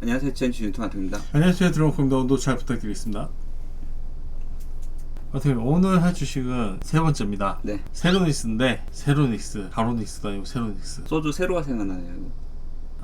안녕하세요. 지엔치 윤통아입니다 안녕하세요 드럼컴입니다 오늘도 잘 부탁드리겠습니다 어떻게 오늘 할 주식은 세 번째입니다 네. 세로닉스인데 세로닉스 가로닉스도 아니고 세로닉스 소주 세로가 생각나네요.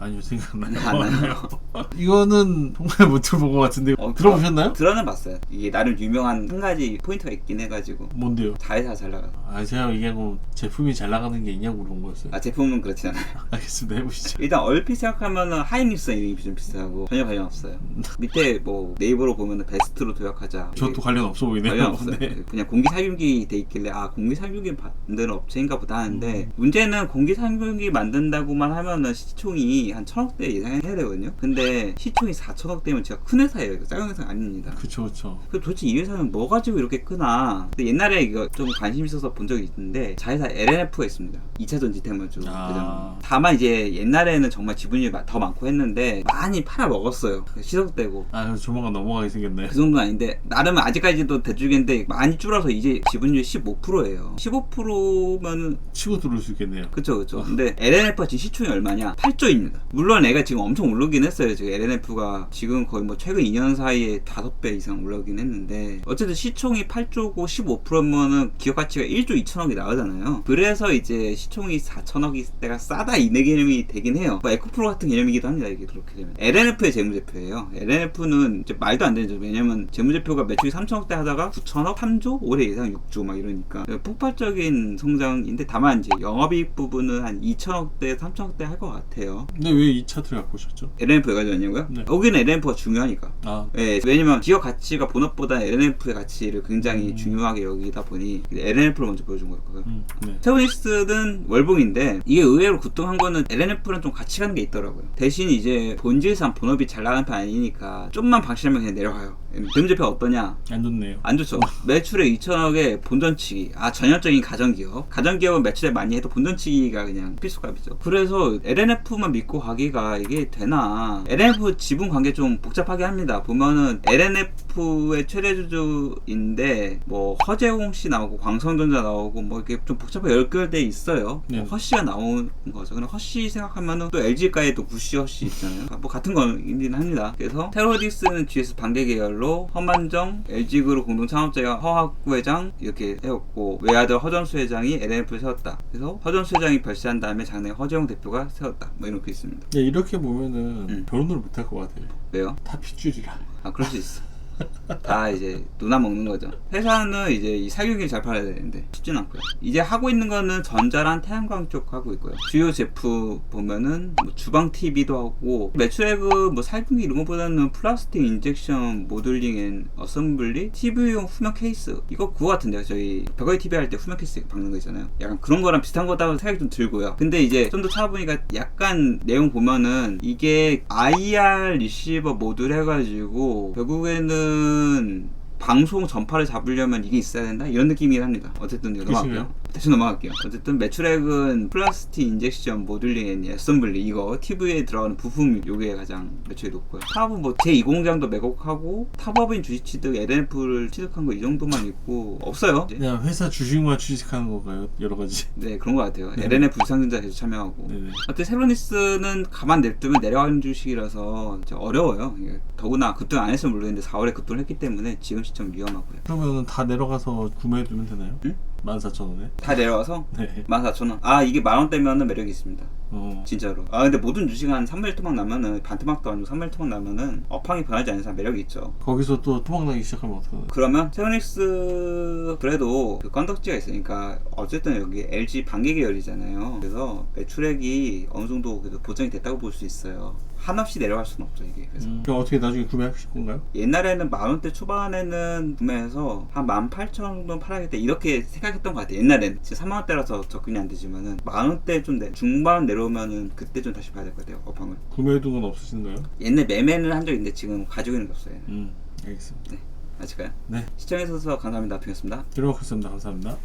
아니요 생각나요 안 나요. 이거는 정말 못 들어본 것 같은데 어, 들어보셨나요? 들어는 봤어요. 이게 나름 유명한 한 가지 포인트가 있긴 해가지고 뭔데요? 자회사 잘 나가. 아 제가 얘기하고 제품이 잘 나가는 게 있냐고 물어본 거였어요 아 제품은 그렇진 않아요. 알겠습니다 해보시죠 일단 얼핏 생각하면은 하이닉스 이름이 좀 비슷하고 전혀 관련 없어요. 밑에 뭐 네이버로 보면은 베스트로 도약하자. 저도 관련 없어 보이네요 관련 없어요. 네. 그냥 공기 살균기 돼 있길래 아 공기 살균기 만드는 업체인가 보다 하는데 문제는 공기 살균기 만든다고만 하면은 시총이 한 천억 대 예상해야 되거든요. 근데 시총이 4천억대면 진짜 큰 회사예요. 작은 회사 아닙니다. 그쵸 그쵸 그 도대체 이 회사는 뭐 가지고 이렇게 크나? 근데 옛날에 이거 좀 관심 있어서 본 적이 있는데 자회사 LNF가 있습니다. 2차 전지 테마주 아. 대장. 다만 이제 옛날에는 정말 지분율이 마- 더 많고 했는데 많이 팔아 먹었어요. 시석되고. 아 조만간 넘어가게 생겼네 그 정도는 아닌데 나름 아직까지도 대주겠는데 많이 줄어서 이제 지분율 15%예요. 15%면은 치고 들어올 수 있겠네요 그쵸 그쵸. 근데 LNF가 지금 시총이 얼마냐? 8조입니다. 물론 애가 지금 엄청 오르긴 했어요. 지금 LNF가 지금 거의 뭐 최근 2년 사이에 5배 이상 올라오긴 했는데 어쨌든 시총이 8조고 15%면은 기업 가치가 1조 2천억이 나오잖아요. 그래서 이제 시총이 4천억이 때가 싸다 이 개념이 되긴 해요. 뭐 에코프로 같은 개념이기도 합니다. 이게 그렇게 되면. LNF의 재무제표예요. LNF는 이제 말도 안 되죠. 왜냐면 재무제표가 매출이 3천억대 하다가 9천억, 3조, 올해 예상 6조 막 이러니까 폭발적인 성장인데 다만 이제 영업이익 부분은 한 2천억대, 3천억대 할 것 같아요. 근데 왜 이 차트를 갖고 오셨죠? LNF 왜 가져왔냐고요? 네. 여기는 LNF가 중요하니까. 아 예, 왜냐면 기업 가치가 본업보다 LNF의 가치를 굉장히 음. 중요하게 여기다 보니 LNF를 먼저 보여준 거였거든요. 음, 네. 테오닉스는 월봉인데 이게 의외로 구뚱한 거는 LNF랑 좀 같이 가는 게 있더라고요. 대신 이제 본질상 본업이 잘 나가는 편 아니니까 좀만 방심하면 그냥 내려가요. 대문제표가 어떠냐? 안 좋네요 안 좋죠. 매출에 2천억에 본전치기. 아, 전형적인 가정기업. 가정기업은 매출에 많이 해도 본전치기가 그냥 필수값이죠. 그래서 LNF만 믿고 가기가 이게 되나. LNF 지분 관계 좀 복잡하게 합니다. 보면은 LNF의 최대 주주인데 뭐 허재홍 씨 나오고 광성전자 나오고 뭐 이렇게 좀 복잡하게 연결돼 있어요. 네. 뭐 허씨가 나오는 거죠. 근데 허씨 생각하면은 또 LG가에 또 구씨 허씨 있잖아요. 뭐 같은 거이긴 합니다. 그래서 테로딕스는 GS 반개 계열로 허만정, LG그룹 공동 창업자가 허학구 회장 이렇게 세웠고 외아들 허전수 회장이 LNF를 세웠다. 그래서 허전수 회장이 별세한 다음에 장래 허재용 대표가 세웠다. 뭐 이렇게 있 습니다. 야, 이렇게 보면은 음. 결혼을 못할 것 같아요 왜요? 다 핏줄이라 아 그럴 수 있어. 다 이제 누나 먹는 거죠. 회사는 이제 이 살균기를 잘 팔아야 되는데 쉽진 않고요. 이제 하고 있는 거는 전자랑 태양광 쪽 하고 있고요. 주요 제품 보면은 뭐 주방 TV도 하고 매출액은 뭐 살균기 이런 거보다는 플라스틱 인젝션 모듈링 앤 어셈블리 TV용 후면 케이스 이거 그거 같은데요. 저희 벽화이 TV 할 때 후면 케이스 박는 거 있잖아요. 약간 그런 거랑 비슷한 거다고 생각이 좀 들고요. 근데 이제 좀 더 찾아보니까 약간 내용 보면은 이게 IR 리시버 모듈 해가지고 결국에는 저는 방송 전파를 잡으려면 이게 있어야 된다 이런 느낌이긴 합니다. 어쨌든 이거 넘어갈게요. 대충 넘어갈게요. 어쨌든 매출액은 플라스틱 인젝션 모듈링 앤 애썸블리 이거 TV에 들어가는 부품 요게 가장 매출이 높고요. 사업은 뭐 제2공장도 매곡하고 타법인 주식 취득 LNF를 취득한 거 이 정도만 있고 없어요. 이제. 그냥 회사 주식만 취직하는 건가요? 여러 가지. 네 그런 것 같아요. 네. LNF 유상증자 계속 참여하고. 네네. 어때 세로니스는 가만 냅두면 내려가는 주식이라서 어려워요. 더구나 급등 안 했으면 모르겠는데 4월에 급등을 했기 때문에 지금 시점 위험하고요. 그러면은 다 내려가서 구매해두면 되나요? 응? 14,000원에? 다 내려와서 네. 14,000원. 아 이게 만 원대면은 매력이 있습니다. 어. 진짜로. 아 근데 모든 주식 한 3일 토막 나면은 반 토막도 아니고 3일 토막 나면은 업황이 변하지 않는 이상 매력이 있죠. 거기서 또 토막 나기 시작하면 어떡하나? 그러면 세오닉스 그래도 그 건덕지가 있으니까 어쨌든 여기 LG 반개 계열이잖아요. 그래서 매출액이 어느 정도 그래도 보장이 됐다고 볼 수 있어요. 한없이 내려갈 수는 없죠 이게. 그래서 음. 그럼 어떻게 나중에 구매하실 건가요? 옛날에는 만 원대 초반에는 구매해서 한 만 팔천 원 정도 팔아야겠다 이렇게 생각했던 것 같아요. 옛날엔 지금 3만 원대라서 접근이 안 되지만은 만 원대 좀 내- 중반 내려 오면은 그때 좀 다시 봐야 될 것 같아요. 업황을. 건 없으신가요? 옛날 매매는 한 적 있는데 지금 가지고 있는 게 없어요. 음. 알겠습니다. 아실까요? 네. 시청해주셔서 감사합니다. 뵙겠습니다. 들어먹겠습니다. 감사합니다.